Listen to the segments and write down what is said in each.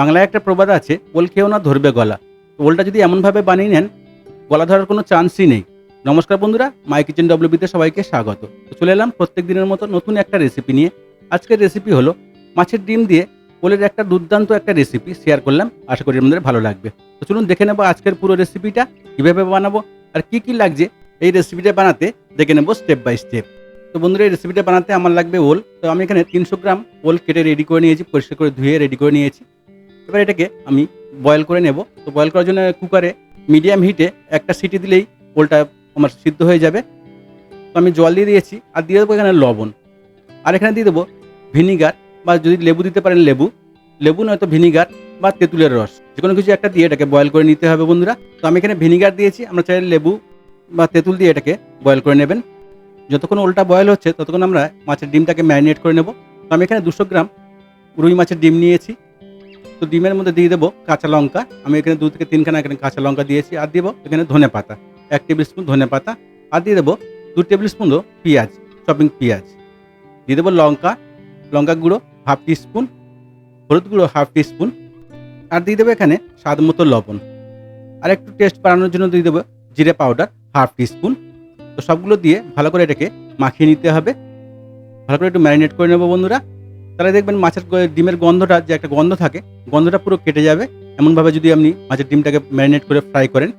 বাংলায় একটা প্রবাদ আছে, ওল খেয়েও না ধরবে গলা। ওলটা যদি এমনভাবে বানিয়ে নেন, গলা ধরার কোনো চান্সই নেই। নমস্কার বন্ধুরা, মাই কিচেন ডব্লিউবিতে সবাইকে স্বাগত। তো চলে এলাম প্রত্যেক দিনের মতো নতুন একটা রেসিপি নিয়ে। আজকের রেসিপি হলো মাছের ডিম দিয়ে ওলের একটা দুর্দান্ত একটা রেসিপি শেয়ার করলাম। আশা করি আপনাদের ভালো লাগবে। তো চলুন দেখে নেব আজকের পুরো রেসিপিটা কীভাবে বানাবো আর কি কি লাগছে এই রেসিপিটা বানাতে। দেখে নেব স্টেপ বাই স্টেপ তো বন্ধুরা, এই রেসিপিটা বানাতে আমার লাগবে ওল। তো আমি এখানে তিনশো গ্রাম ওল কেটে রেডি করে নিয়েছি, পরিষ্কার করে ধুয়ে রেডি করে নিয়েছি। এবার এটাকে আমি বয়েল করে নেব। তো বয়েল করার জন্য কুকারে মিডিয়াম হিটে একটা সিটি দিলেই ওলটা আমার সিদ্ধ হয়ে যাবে। তো আমি জল দিয়ে দিয়েছি, আর দিয়ে দেবো এখানে লবণ। আর এখানে দিয়ে দেবো ভিনিগার বা যদি লেবু দিতে পারেন লেবু। লেবু নয়তো ভিনিগার বা তেঁতুলের রস। যে কোনো কিছু একটা দিয়ে এটাকে বয়েল করে নিতে হবে বন্ধুরা। তো আমি এখানে ভিনিগার দিয়েছি, আমরা চাইলে লেবু বা তেঁতুল দিয়ে এটাকে বয়েল করে নেবেন। যতক্ষণ ওলটা বয়েল হচ্ছে, ততক্ষণ আমরা মাছের ডিমটাকে ম্যারিনেট করে নেব। তো আমি এখানে দুশো গ্রাম রুই মাছের ডিম নিয়েছি। তো ডিমের মধ্যে দিয়ে দেবো কাঁচা লঙ্কা। আমি এখানে দু থেকে তিনখানা এখানে কাঁচা লঙ্কা দিয়েছি আর দেবো এখানে ধনে পাতা, এক টেবিল স্পুন ধনে পাতা। আর দিয়ে দেবো দু টেবিল স্পুন পেঁয়াজ চপিং পেঁয়াজ। দিয়ে দেবো লঙ্কা লঙ্কা গুঁড়ো হাফ স্পুন হলুদ গুঁড়ো হাফ স্পুন আর দিয়ে দেবো এখানে স্বাদ মতো লবণ। আর একটু টেস্ট বাড়ানোর জন্য দিয়ে দেবো জিরে পাউডার হাফ স্পুন তো সবগুলো দিয়ে ভালো করে এটাকে মাখিয়ে নিতে হবে। ভালো করে একটু ম্যারিনেট করে নেব বন্ধুরা। তাহলে দেখবেন মাছের ডিমের গন্ধটা যে একটা গন্ধ থাকে, গন্ধটা পুরো কেটে যাবে। এমনভাবে যদি আপনি মাছের ডিমটাকে ম্যারিনেট করে ফ্রাই করেন,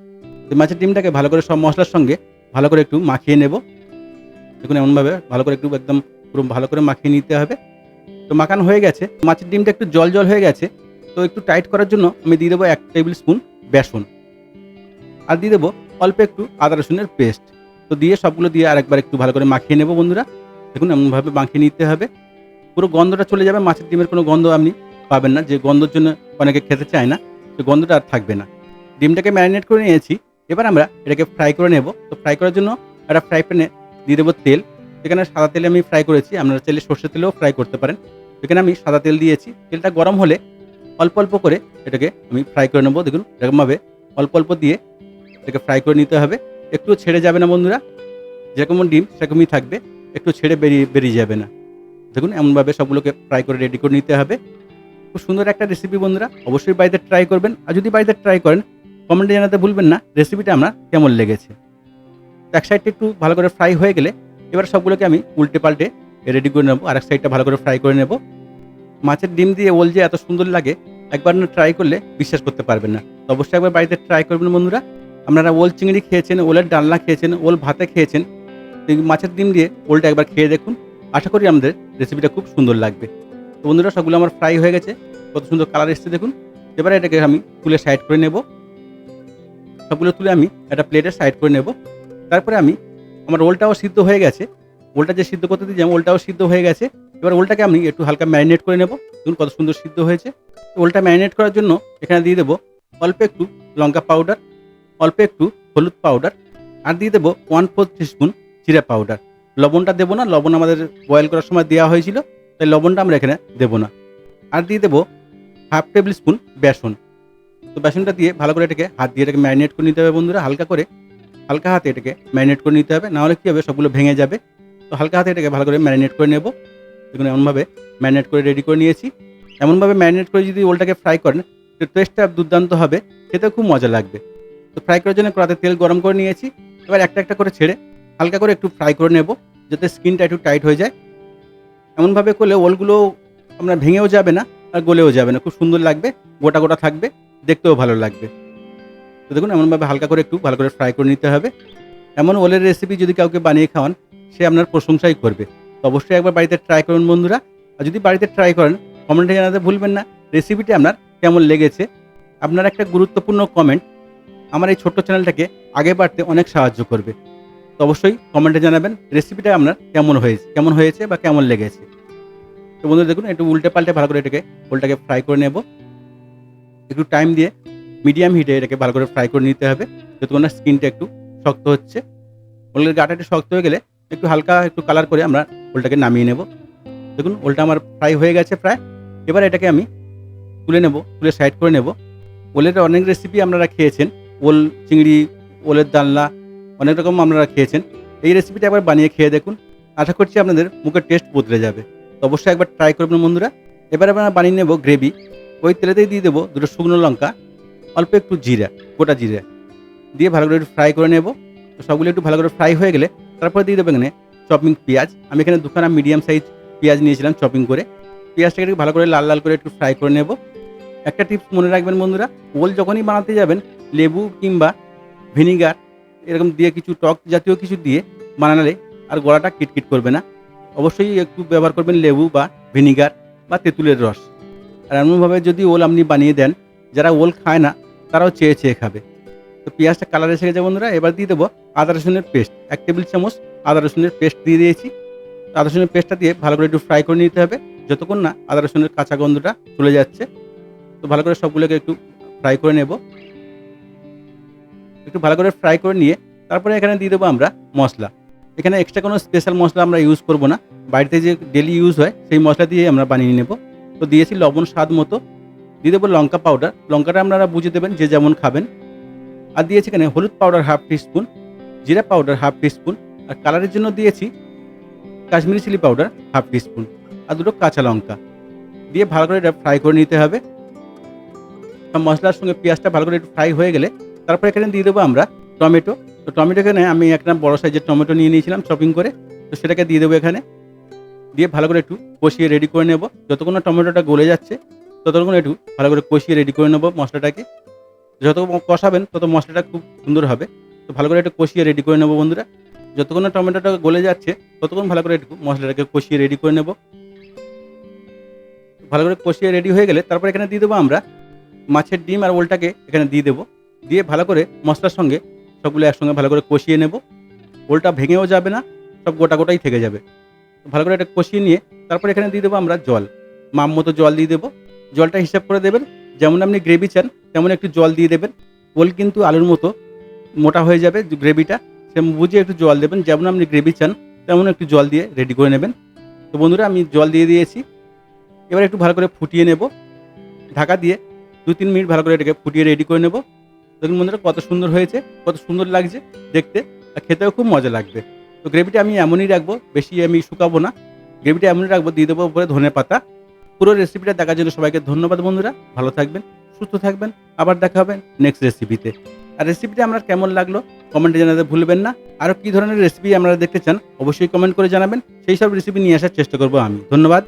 তো মাছের ডিমটাকে ভালো করে সব মশলার সঙ্গে ভালো করে একটু মাখিয়ে নেব। দেখুন এমনভাবে ভালো করে একটু একদম পুরো ভালো করে মাখিয়ে নিতে হবে। তো মাখানো হয়ে গেছে। মাছের ডিমটা একটু জল জল হয়ে গেছে। তো একটু টাইট করার জন্য আমি দিয়ে দেবো এক টেবিল স্পুন বেসন। আর দিয়ে দেবো অল্প একটু আদা রসুনের পেস্ট। তো দিয়ে সবগুলো দিয়ে আরেকবার একটু ভালো করে মাখিয়ে নেব বন্ধুরা। দেখুন এমনভাবে মাখিয়ে নিতে হবে। পুরো গন্ধটা চলে যাবে, মাছের ডিমের কোনো গন্ধ আপনি পাবেন না, যে গন্ধর জন্য অনেকে খেতে চায় না, সে গন্ধটা আর থাকবে না। ডিমটাকে ম্যারিনেট করে নিয়েছি, এবার আমরা এটাকে ফ্রাই করে নেব। তো ফ্রাই করার জন্য একটা ফ্রাই প্যানে দিয়ে দেবো তেল। সেখানে সাদা তেলে আমি ফ্রাই করেছি, আপনারা চাইলে সর্ষের তেলেও ফ্রাই করতে পারেন। এখানে আমি সাদা তেল দিয়েছি, তেলটা গরম হলে অল্প অল্প করে এটাকে আমি ফ্রাই করে নেব। দেখুন, এরকমভাবে অল্প অল্প দিয়ে এটাকে ফ্রাই করে নিতে হবে। একটু ছেড়ে যাবে না বন্ধুরা, যেরকম ডিম, সেরকমই থাকবে, একটু ছেড়ে বেরিয়ে বেরিয়ে যাবে না। দেখুন, এমনভাবে সবগুলোকে ফ্রাই করে রেডি করে নিতে হবে। খুব সুন্দর একটা রেসিপি বন্ধুরা, অবশ্যই বাড়িতে ট্রাই করবেন। আর যদি বাড়িতে ট্রাই করেন কমেন্টে জানাতে ভুলবেন না রেসিপিটা আমার কেমন লেগেছে। এক সাইডটা একটু ভালো করে ফ্রাই হয়ে গেলে, এবার সবগুলোকে আমি উল্টে পাল্টে রেডি করে নেব। আর এক সাইডটা ভালো করে ফ্রাই করে নেব। মাছের ডিম দিয়ে ওল যে এত সুন্দর লাগে, একবার না ট্রাই করলে বিশ্বাস করতে পারবেন না। তো অবশ্যই একবার বাড়িতে ট্রাই করবেন বন্ধুরা। আপনারা ওল চিংড়ি খেয়েছেন, ওলের ডালনা খেয়েছেন, ওল ভাতে খেয়েছেন মাছের ডিম দিয়ে ওলটা একবার খেয়ে দেখুন। আশা করি আমাদের রেসিপিটা খুব সুন্দর লাগবে। তো বন্ধুরা, সবগুলো আমার ফ্রাই হয়ে গেছে। কত সুন্দর কালার এসছে দেখুন। এবারে এটাকে আমি তুলে সাইড করে নেব। সবগুলো তুলে আমি একটা প্লেটে সাইড করে নেব। তারপরে আমি, আমার ওলটাও সিদ্ধ হয়ে গেছে। ওলটা যে সিদ্ধ করতে দিয়েছি, ওলটাও সিদ্ধ হয়ে গেছে। এবার ওলটাকে আমি একটু হালকা ম্যারিনেট করে নেব। দেখুন কত সুন্দর সিদ্ধ হয়েছে। ওলটা ম্যারিনেট করার জন্য এখানে দিয়ে দেবো অল্প একটু লঙ্কা পাউডার, অল্প একটু হলুদ পাউডার, আর দিয়ে দেবো ওয়ান ফোর স্পুন জিরা পাউডার। লবণটা দেবো না, লবণ আমাদের বয়েল করার সময় দেওয়া হয়েছিল, তাই লবণটা আমরা এখানে দেবো না। আর দিয়ে দেবো হাফ টেবিল স্পুন বেসন। তো বেসনটা দিয়ে ভালো করে এটাকে হাত দিয়ে এটাকে ম্যারিনেট করে নিতে হবে বন্ধুরা, হালকা করে, হালকা হাতে এটাকে ম্যারিনেট করে নিতে হবে, নাহলে কী হবে, সবগুলো ভেঙে যাবে। তো হালকা হাতে এটাকে ভালো করে ম্যারিনেট করে নেব। দেখুন, এমনভাবে ম্যারিনেট করে রেডি করে নিয়েছি। এমনভাবে ম্যারিনেট করে যদি ওলটাকে ফ্রাই করেন, তো টেস্টটা দুর্দান্ত হবে খেতে খুব মজা লাগবে। তো ফ্রাই করার জন্য কড়াতে তেল গরম করে নিয়েছি। এবার একটা একটা করে ছেড়ে হালকা করে একটু ফ্রাই করে নেব, যাতে স্কিনটা একটু টাইট হয়ে যায়। এমনভাবে করলে ওলগুলো আপনার ভেঙেও যাবে না, আর গলেও যাবে না। খুব সুন্দর লাগবে, গোটা গোটা থাকবে, দেখতেও ভালো লাগবে। তো দেখুন, এমনভাবে হালকা করে একটু ভালো করে ফ্রাই করে নিতে হবে। এমন ওলের রেসিপি যদি কাউকে বানিয়ে খাওয়ান, সে আপনার প্রশংসাই করবে। তো অবশ্যই একবার বাড়িতে ট্রাই করুন বন্ধুরা। আর যদি বাড়িতে ট্রাই করেন কমেন্টে জানাতে ভুলবেন না। রেসিপিটি আপনার কেমন লেগেছে? আপনার একটা গুরুত্বপূর্ণ কমেন্ট আমার এই ছোট্ট চ্যানেলটাকে আগে বাড়তে অনেক সাহায্য করবে। তো অবশ্যই কমেন্টে জানাবেন রেসিপিটা আপনার কেমন হয়েছে কেমন হয়েছে বা কেমন লেগেছে। তো বন্ধুরা দেখুন, একটু উল্টে পাল্টে ভালো করে এটাকে ওলটাকে ফ্রাই করে নেব। একটু টাইম দিয়ে মিডিয়াম হিটে এটাকে ভালো করে ফ্রাই করে নিতে হবে, যাতে ওনার স্কিনটা একটু শক্ত হচ্ছে। ওলের গাটা একটু শক্ত হয়ে গেলে একটু হালকা একটু কালার করে আমরা ওলটাকে নামিয়ে নেব। দেখুন ওলটা আমার ফ্রাই হয়ে গেছে প্রায়। এবার এটাকে আমি তুলে নেব, তুলে সাইড করে নেব। ওলের অনেক রেসিপি আপনারা খেয়েছেন। ওল, চিংড়ি, ওলের ডালনা অনেক রকম আপনারা খেয়েছেন। এই রেসিপিটা একবার বানিয়ে খেয়ে দেখুন। আশা করছি আপনাদের মুখের টেস্ট বদলে যাবে। তো অবশ্যই একবার ট্রাই করবেন বন্ধুরা। এবার আমরা বানিয়ে নেব গ্রেভি ওই তেলেতেই দিয়ে দেবো দুটো শুকনো লঙ্কা, অল্প একটু জিরা, গোটা জিরা। দিয়ে ভালো করে একটু ফ্রাই করে নেব। তো সবগুলো একটু ভালো করে ফ্রাই হয়ে গেলে তারপরে দিয়ে দেবো এখানে চপিং পেঁয়াজ। আমি এখানে দুখানা মিডিয়াম সাইজ পেঁয়াজ নিয়েছিলাম চপিং করে। পেঁয়াজটাকে একটু ভালো করে লাল লাল করে একটু ফ্রাই করে নেব। একটা টিপস মনে রাখবেন বন্ধুরা, ওল যখনই বানাতে যাবেন, লেবু কিংবা ভিনিগার এরকম দিয়ে কিছু টক জাতীয় কিছু দিয়ে বানালে আর গলাটা কিটকিট করবে না। অবশ্যই একটু ব্যবহার করবেন লেবু বা ভিনিগার বা তেঁতুলের রস। আর এমনভাবে যদি ওল আপনি বানিয়ে দেন, যারা ওল খায় না, তারাও চেয়ে চেয়ে খাবে। তো পেঁয়াজটা কালার এসে গেছে বন্ধুরা, এবার দিয়ে দেবো আদা রসুনের পেস্ট। এক টেবিল চামচ আদা রসুনের পেস্ট দিয়ে দিয়েছি। আদা রসুনের পেস্টটা দিয়ে ভালো করে একটু ফ্রাই করে নিতে হবে। যতক্ষণ না আদা রসুনের কাঁচা গন্ধটা চলে যাচ্ছে, তো ভালো করে সবগুলোকে একটু ফ্রাই করে নেব। একটু ভালো করে ফ্রাই করে নিয়ে তারপরে এখানে দিয়ে দেবো আমরা মশলা। এখানে এক্সট্রা কোনো স্পেশাল মশলা আমরা ইউজ করব না। বাড়িতে যে ডেলি ইউজ হয়, সেই মশলা দিয়ে আমরা বানিয়ে নেব। তো দিয়েছি লবণ স্বাদ মতো। দিয়ে দেবো লঙ্কা পাউডার লঙ্কাটা আপনারা বুঝে দেবেন যে যেমন খাবেন। আর দিয়েছি এখানে হলুদ পাউডার হাফ টিস্পুন জিরা পাউডার হাফ টিস্পুন আর কালারের জন্য দিয়েছি Kashmiri chilli powder half teaspoon আর দুটো কাঁচা লঙ্কা। দিয়ে ভালো করে এটা ফ্রাই করে নিতে হবে। মশলার সঙ্গে পেঁয়াজটা ভালো করে একটু ফ্রাই হয়ে গেলে তারপর এখানে দিয়ে দেবো আমরা টমেটো। তো টমেটো এখানে আমি একটা বড় সাইজের টমেটো নিয়ে নিয়েছিলাম শপিং করে। তো সেটাকে দিয়ে দেবো এখানে। দিয়ে ভালো করে একটু কষিয়ে রেডি করে নেব। যতক্ষণ টমেটোটা গলে যাচ্ছে, ততক্ষণ একটু ভালো করে কষিয়ে রেডি করে নেব মশলাটাকে। যত কষাবেন, তত মশলাটা খুব সুন্দর হবে। তো ভালো করে একটু কষিয়ে রেডি করে নেব বন্ধুরা। যতক্ষণ টমেটোটা গলে যাচ্ছে, ততক্ষণ ভালো করে একটু মশলাটাকে কষিয়ে রেডি করে নেব। ভালো করে কষিয়ে রেডি হয়ে গেলে তারপর এখানে দিয়ে দেবো আমরা মাছের ডিম আর ওলটাকে এখানে দিয়ে দেবো। দিয়ে ভালো করে মশলার সঙ্গে সবগুলো একসঙ্গে ভালো করে কষিয়ে নেব। ওলটা ভেঙেও যাবে না, সব গোটা গোটাই থেকে যাবে। ভালো করে এটা কষিয়ে নিয়ে তারপর এখানে দিয়ে দেবো আমরা জল। মাম মতো জল দিয়ে দেবো। জলটা হিসাব করে দেবেন, যেমন আপনি গ্রেভি চান, তেমন একটু জল দিয়ে দেবেন। ওল কিন্তু আলুর মতো মোটা হয়ে যাবে গ্রেভিটা, সে বুঝে একটু জল দেবেন। যেমন আপনি গ্রেভি চান, তেমন একটু জল দিয়ে রেডি করে নেবেন। তো বন্ধুরা, আমি জল দিয়ে দিয়েছি। এবার একটু ভালো করে ফুটিয়ে নেব। ঢাকা দিয়ে দু তিন মিনিট ভালো করে এটাকে ফুটিয়ে রেডি করে নেব। দেখুন বন্ধুরা কত সুন্দর হয়েছে, কত সুন্দর লাগছে দেখতে, আর খেতেও খুব মজা লাগবে। তো গ্রেভিটা আমি এমনই রাখব, বেশি আমি শুকাবো না। গ্রেভিটা এমনই রাখব, দিয়ে দেবো উপরে ধনে পাতা। পুরো রেসিপিটা দেখার জন্য সবাইকে ধন্যবাদ বন্ধুরা, ভালো থাকবেন, সুস্থ থাকবেন, আবার দেখা হবে নেক্সট রেসিপিতে আর রেসিপিটা আপনার কেমন লাগল কমেন্টে জানাতে ভুলবেন না। আরও কী ধরনের রেসিপি আপনারা দেখতে চান, অবশ্যই কমেন্ট করে জানাবেন, সেই সব রেসিপি নিয়ে আসার চেষ্টা করব আমি। ধন্যবাদ।